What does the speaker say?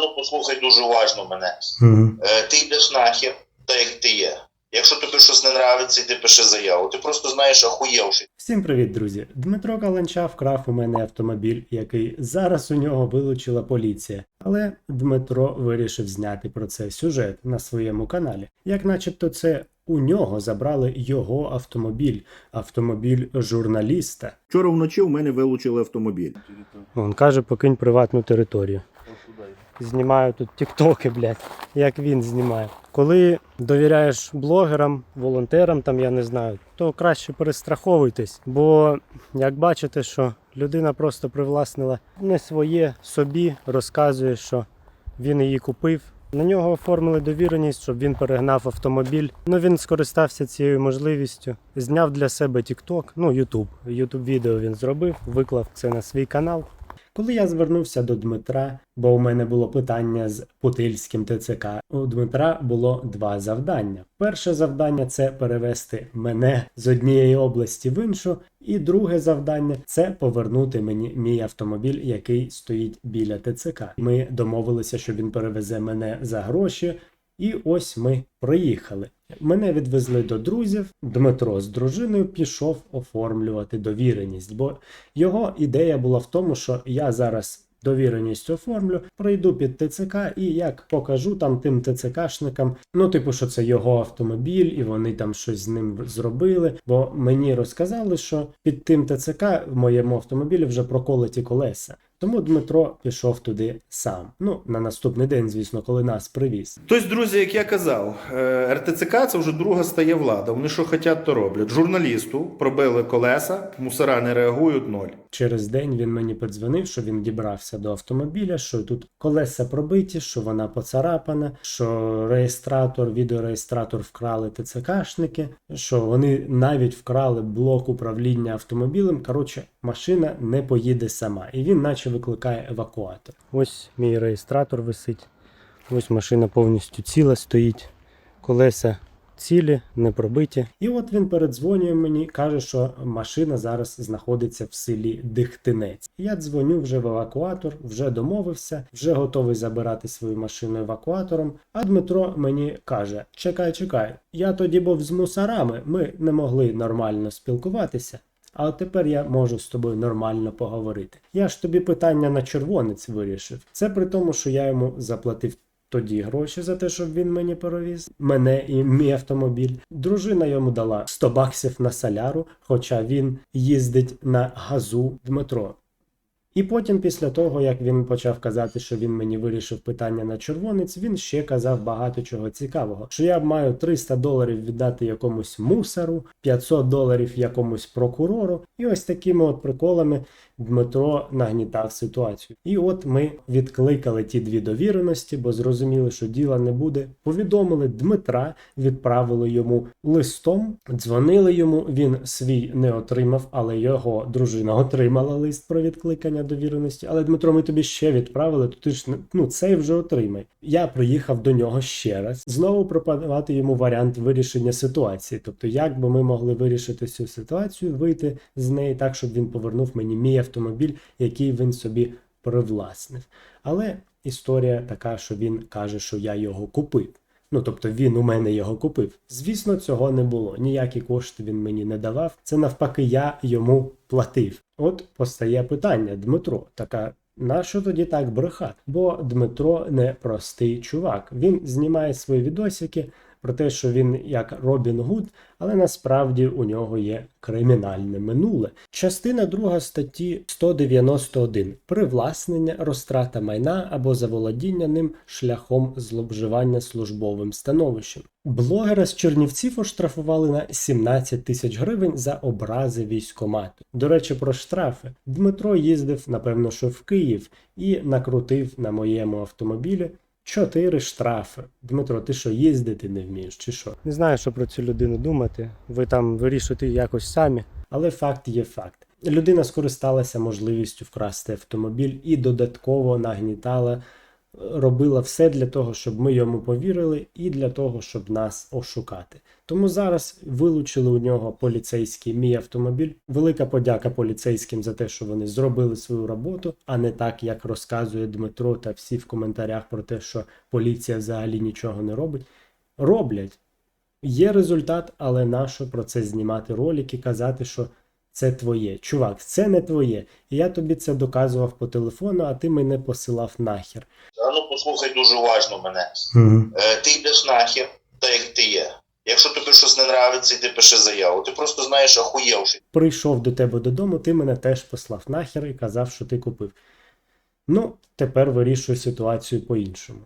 ну послухай дуже уважно мене. Угу. Е, ти йдеш нахер, так як ти є. Якщо тобі щось не нравиться, йди пиши заяву. Ти просто знаєш, ахуєвши. Всім привіт, друзі! Дмитро Каленча вкрав у мене автомобіль, який зараз у нього вилучила поліція. Але Дмитро вирішив зняти про це сюжет на своєму каналі. Як начебто це у нього забрали його автомобіль, автомобіль журналіста. Вчора вночі у мене вилучили автомобіль. Він каже, покинь приватну територію. Знімаю тут тіктоки, блядь, як він знімає. Коли довіряєш блогерам, волонтерам, там я не знаю, то краще перестраховуйтесь. Бо як бачите, що людина просто привласнила не своє собі, розказує, що він її купив. На нього оформили довіреність, щоб він перегнав автомобіль. Ну він скористався цією можливістю, зняв для себе TikTok, ну YouTube. YouTube відео він зробив, виклав це на свій канал. Коли я звернувся до Дмитра, бо у мене було питання з Путильським ТЦК, у Дмитра було два завдання. Перше завдання це перевести мене з однієї області в іншу, і друге завдання це повернути мені мій автомобіль, який стоїть біля ТЦК. Ми домовилися, що він перевезе мене за гроші. І ось ми приїхали. Мене відвезли до друзів. Дмитро з дружиною пішов оформлювати довіреність, бо його ідея була в тому, що я зараз довіреність оформлю, прийду під ТЦК і як покажу там тим ТЦКшникам, ну типу, що це його автомобіль, і вони там щось з ним зробили. Бо мені розказали, що під тим ТЦК в моєму автомобілі вже проколоті колеса. Тому Дмитро пішов туди сам. Ну на наступний день, звісно, коли нас привіз. Тобто, друзі, як я казав, е, РТЦК це вже друга стає влада. Вони що хочуть, то роблять. Журналісту пробили колеса, мусора не реагують ноль. Через день він мені подзвонив, що він дібрався до автомобіля, що тут колеса пробиті, що вона поцарапана, що реєстратор, відеореєстратор вкрали ТЦКшники, що вони навіть вкрали блок управління автомобілем. Коротше, машина не поїде сама. І він наче викликає евакуатор. Ось мій реєстратор висить. Ось машина повністю ціла стоїть. Колеса цілі, не пробиті. І от він передзвонює мені, каже, що машина зараз знаходиться в селі Дихтинець. Я дзвоню вже в евакуатор, вже домовився, вже готовий забирати свою машину евакуатором. А Дмитро мені каже: Чекай, чекай, я тоді був з мусорами, ми не могли нормально спілкуватися. А тепер я можу з тобою нормально поговорити. Я ж тобі питання на червонець вирішив. Це при тому, що я йому заплатив тоді гроші за те, щоб він мені перевіз мене і мій автомобіль. Дружина йому дала 100 баксів на соляру, хоча він їздить на газу Дмитро. І потім, після того, як він почав казати, що він мені вирішив питання на червонець, він ще казав багато чого цікавого. Що я маю 300 доларів віддати якомусь мусору, 500 доларів якомусь прокурору, і ось такими от приколами Дмитро нагнітав ситуацію. І от ми відкликали ті дві довіреності, бо зрозуміли, що діла не буде. Повідомили Дмитра, відправили йому листом, дзвонили йому. Він свій не отримав, але його дружина отримала лист про відкликання довіреності. Але Дмитро, ми тобі ще відправили, то ти ж ну цей вже отримай. Я приїхав до нього ще раз, знову пропонувати йому варіант вирішення ситуації. Тобто, як би ми могли вирішити цю ситуацію, вийти з неї так, щоб він повернув мені мій автомобіль, який він собі привласнив. Але історія така, що він каже, що я його купив. Ну, тобто він у мене його купив. Звісно, цього не було. Ніякі кошти він мені не давав. Це навпаки, я йому платив. От постає питання, Дмитро, така. Нащо тоді так брехати? Бо Дмитро не простий чувак. Він знімає свої відосики про те, що він як Робін Гуд, але насправді у нього є кримінальне минуле. Частина 2 статті 191 привласнення, розтрата майна або заволодіння ним шляхом зловживання службовим становищем. Блогера з Чернівців оштрафували на 17 тисяч гривень за образи військомату. До речі, про штрафи Дмитро їздив, напевно, що в Київ і накрутив на моєму автомобілі. Чотири штрафи. Дмитро, ти що їздити не вмієш, чи що? Не знаю, що про цю людину думати. Ви там вирішуєте якось самі. Але факт є факт. Людина скористалася можливістю вкрасти автомобіль і додатково нагнітала робила все для того, щоб ми йому повірили, і для того, щоб нас ошукати. Тому зараз вилучили у нього поліцейський мій автомобіль. Велика подяка поліцейським за те, що вони зробили свою роботу, а не так, як розказує Дмитро та всі в коментарях про те, що поліція взагалі нічого не робить. Роблять. Є результат, але нащо про це знімати ролики, казати, що це твоє. Чувак, це не твоє. І я тобі це доказував по телефону, а ти мене посилав нахер. А ну послухай дуже уважно мене. Е, ти йдеш нахер, так як ти є. Якщо тобі щось не нравиться, йди пиши заяву. Ти просто знаєш, ахуєвши. Прийшов до тебе додому, ти мене теж послав нахер і казав, що ти купив. Ну, тепер вирішую ситуацію по-іншому.